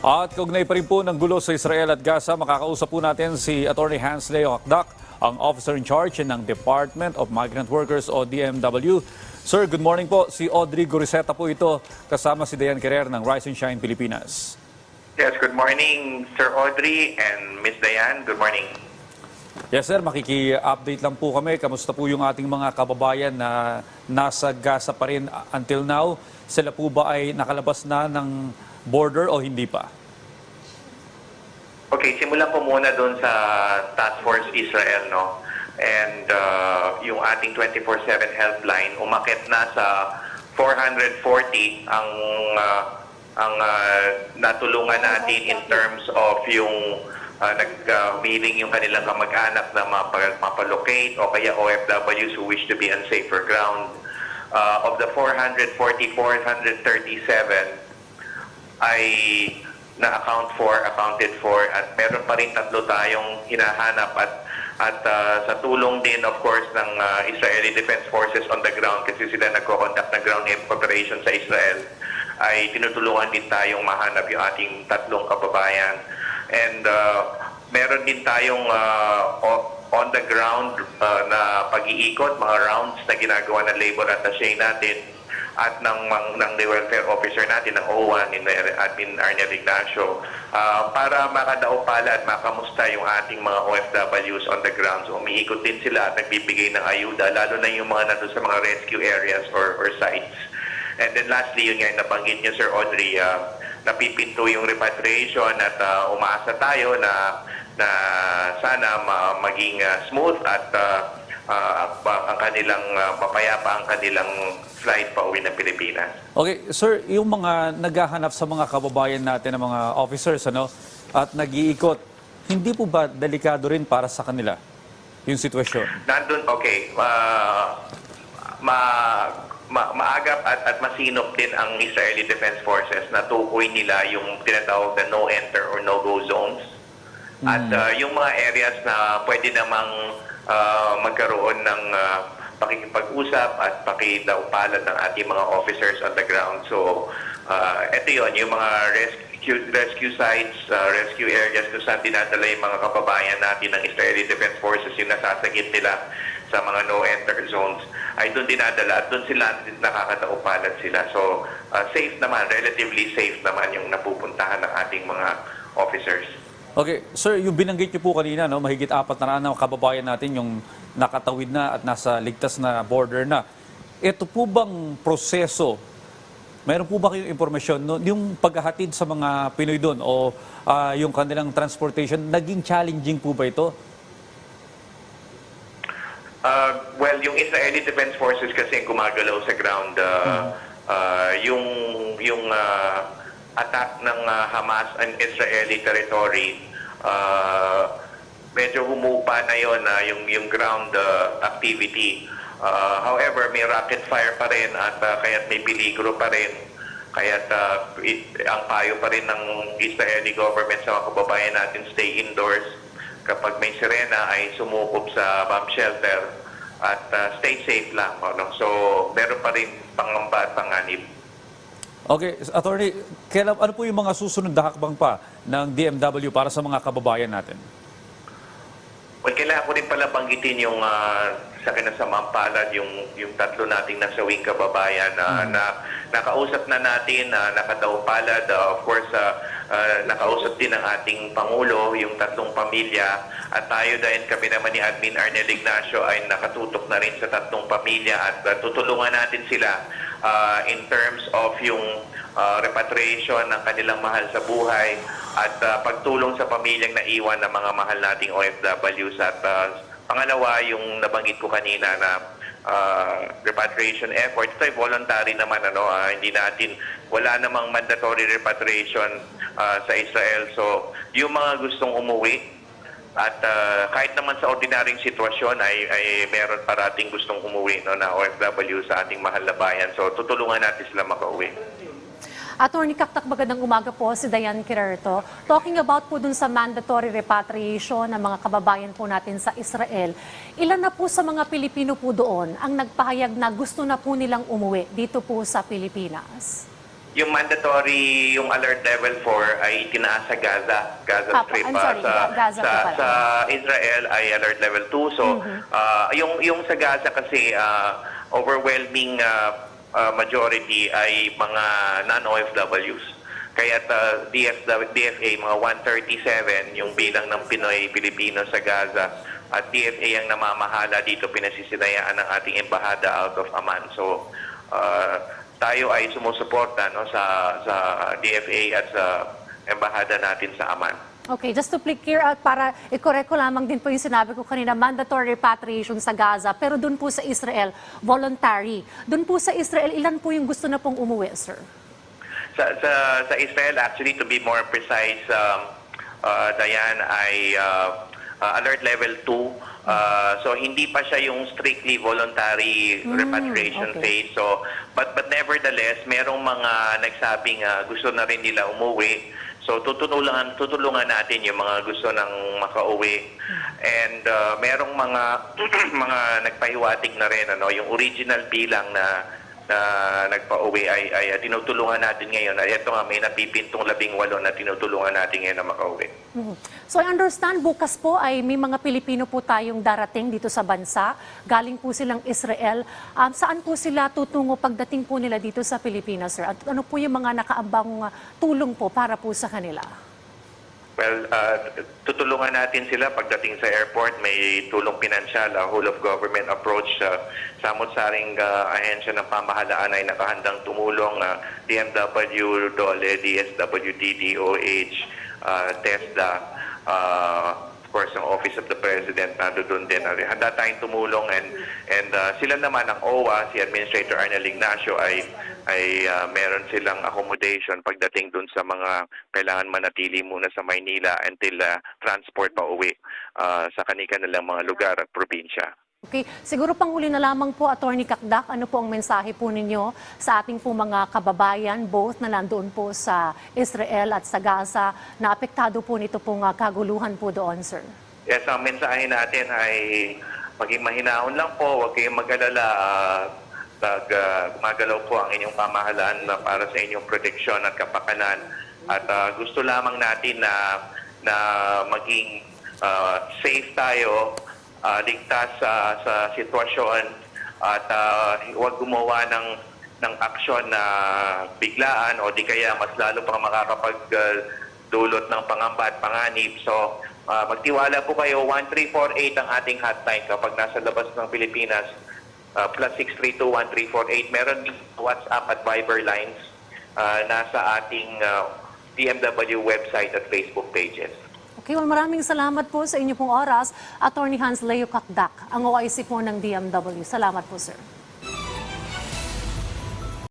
At kaugnay pa rin po ng gulo sa Israel at Gaza, makakausap po natin si Attorney Hans Leo Hakdak, ang officer in charge ng Department of Migrant Workers o DMW. Sir, good morning po. Si Audrey Goriseta po ito, kasama si Dayan Querer ng Rise and Shine Pilipinas. Yes, good morning, Sir Audrey and Miss Diane. Good morning. Yes sir, makiki-update lang po kami. Kamusta po yung ating mga kababayan na nasa Gaza pa rin until now? Sila po ba ay nakalabas na ng border o hindi pa? Okay, simulan ko muna doon sa Task Force Israel, no? And uh, yung ating 24-7 helpline, umakit na sa 440 ang uh, ang uh, natulungan natin in terms of yung uh, nag-mailing yung kanilang kamag-anak na mapa- mapalocate o kaya OFWs who wish to be on safer ground. Uh, of the 440, 437 ay na-account for, accounted for at meron pa rin tatlo tayong hinahanap at at uh, sa tulong din of course ng uh, Israeli Defense Forces on the ground kasi sila nagko-conduct ng ground operation sa Israel ay tinutulungan din tayong mahanap yung ating tatlong kababayan. And uh, meron din tayong uh, on the ground uh, na pag-iikot mga rounds na ginagawa ng labor attaché natin at ng, ng, the welfare officer natin, ng OWA, ni Admin Arnel Ignacio, ah, para makadaupala at makamusta yung ating mga OFWs on the ground. So umiikot din sila at nagbibigay ng ayuda, lalo na yung mga nandun sa mga rescue areas or, or sites. And then lastly, yun nga, nabanggit niyo Sir Audrey, ah, napipinto yung repatriation at ah, umaasa tayo na na sana ma- maging ah, smooth at ah, pa- ang kanilang ah, mapayapa ang kanilang flight pa uwi ng Pilipinas. Okay, sir, yung mga naghahanap sa mga kababayan natin ng mga officers ano at nag-iikot, hindi po ba delikado rin para sa kanila yung sitwasyon? Nandun, okay, ah, ma, ma, maagap at, at masinop din ang Israeli Defense Forces na tukoy nila yung tinatawag na no-enter or no-go zones. At ah, yung mga areas na pwede namang ah, magkaroon ng ah, pakikipag-usap at pakidaupalan ng ating mga officers on the ground. So, ah, ito yon yung mga rescue, rescue sites, ah, rescue areas kung saan dinadala yung mga kababayan natin ng Israeli Defense Forces yung nasasagit nila sa mga no-enter zones ay doon dinadala at doon sila nakakataupalan sila. So, ah, safe naman, relatively safe naman yung napupuntahan ng ating mga officers. Okay, sir, yung binanggit niyo po kanina, no, mahigit apat na ng kababayan natin yung nakatawid na at nasa ligtas na border na. Ito po bang proseso, mayroon po ba kayong impormasyon, no, yung paghahatid sa mga Pinoy doon o ah, yung kanilang transportation, naging challenging po ba ito? Uh, well, yung Israeli Defense Forces kasi gumagalaw sa ground, uh, uh, yung yung uh, attack ng uh, Hamas on Israeli territory, uh, medyo humupa na yon na yung yung ground uh, activity. Uh, however, may rocket fire pa rin at uh, kaya't may peligro pa rin. Kaya't uh, it- ang payo pa rin ng Israeli government sa mga kababayan natin stay indoors kapag may sirena ay sumukop sa bomb shelter at uh, stay safe lang. Ano? So, meron pa rin pangamba at panganib. Okay, attorney, kailan, ano po yung mga susunod na hakbang pa ng DMW para sa mga kababayan natin? Well, kailangan ko rin pala banggitin yung ah, sa kinasamang palad, yung, yung tatlo nating nasawing kababayan na, na nakausap na natin, na nakataw palad. Ah, of course, ah, ah, nakausap din ng ating Pangulo, yung tatlong pamilya. At tayo dahil kami naman ni Admin Arnel Ignacio ay nakatutok na rin sa tatlong pamilya at ah, tutulungan natin sila ah, in terms of yung ah, repatriation ng kanilang mahal sa buhay at ah, pagtulong sa pamilyang naiwan ng mga mahal nating OFWs at ah, pangalawa yung nabanggit ko kanina na ah, repatriation effort. Ito ay voluntary naman ano ah, hindi natin wala namang mandatory repatriation ah, sa Israel. So yung mga gustong umuwi at ah, kahit naman sa ordinaryong sitwasyon ay, ay meron parating gustong umuwi no, na OFW sa ating mahal na bayan. So tutulungan natin sila makauwi. Attorney Kaktak, magandang umaga po si Diane Quirerto. Talking about po dun sa mandatory repatriation ng mga kababayan po natin sa Israel, ilan na po sa mga Pilipino po doon ang nagpahayag na gusto na po nilang umuwi dito po sa Pilipinas? Yung mandatory, yung alert level 4 ay tinaas sa Gaza, Gaza Strip. I'm ah, sorry, sa, Ga- Gaza sa, sa Israel ay alert level 2. So, ah, yung, yung sa Gaza kasi ah, overwhelming ah, ah, majority ay mga non-OFWs. Kaya uh, DFW, DFA, mga 137 yung bilang ng Pinoy Pilipino sa Gaza at DFA ang namamahala dito pinasisinayaan ng ating embahada out of Amman. So uh, tayo ay sumusuporta no, sa, sa DFA at sa embahada natin sa Amman. Okay, just to clear out para i-correct ko lamang din po yung sinabi ko kanina, mandatory repatriation sa Gaza, pero doon po sa Israel, voluntary. Doon po sa Israel, ilan po yung gusto na pong umuwi, sir? Sa, sa, sa Israel, actually, to be more precise, um, uh, Dayan, ay uh, uh, alert level 2. Uh, so, hindi pa siya yung strictly voluntary repatriation okay. phase. So, but, but nevertheless, merong mga nagsabing uh, gusto na rin nila umuwi. So, tutulungan, tutulungan natin yung mga gusto ng makauwi. And uh, merong mga mga nagpahiwatig na rin, ano, yung original bilang na na nagpa-uwi ay, ay, uh, tinutulungan natin ngayon. Ay, ito nga, may napipintong labing walo na tinutulungan natin ngayon na makauwi. Mhm. So I understand bukas po ay may mga Pilipino po tayong darating dito sa bansa. Galing po silang Israel. Um, saan po sila tutungo pagdating po nila dito sa Pilipinas, sir? At ano po yung mga nakaambang uh, tulong po para po sa kanila? Well, uh, tutulungan natin sila pagdating sa airport. May tulong pinansyal, a whole of government approach. Uh, samot-saring uh, ahensya ng pamahalaan ay nakahandang tumulong. Uh, DMW, DOLE, DSWD, DOH, uh, TESDA, uh, course, ang Office of the President na doon din. Handa tayong tumulong and, and uh, sila naman ang OWA, si Administrator Arnel Ignacio ay ay uh, meron silang accommodation pagdating dun sa mga kailangan manatili muna sa Maynila until uh, transport pa uwi uh, sa kanilang mga lugar at probinsya. Okay, siguro panghuli na lamang po, Attorney Kakdak, ano po ang mensahe po ninyo sa ating po mga kababayan, both na nandoon po sa Israel at sa Gaza, na apektado po nito pong uh, kaguluhan po doon, sir? Yes, ang mensahe natin ay maging mahinahon lang po, huwag kayong mag-alala. Uh, pag uh, gumagalaw po ang inyong pamahalaan para sa inyong proteksyon at kapakanan. At uh, gusto lamang natin na na maging uh, safe tayo, uh, ligtas sa sa sitwasyon at uh, huwag gumawa ng ng aksyon na biglaan o di kaya mas lalo pang makakapag uh, dulot ng pangamba at panganib. So, uh, magtiwala po kayo, 1348 ang ating hotline kapag nasa labas ng Pilipinas, uh, plus 632-1348. Meron din WhatsApp at Viber lines uh, nasa ating uh, DMW website at Facebook pages. Well, maraming salamat po sa inyo pong oras, Attorney Hans Leo Kakdak, ang OIC po ng DMW. Salamat po, sir.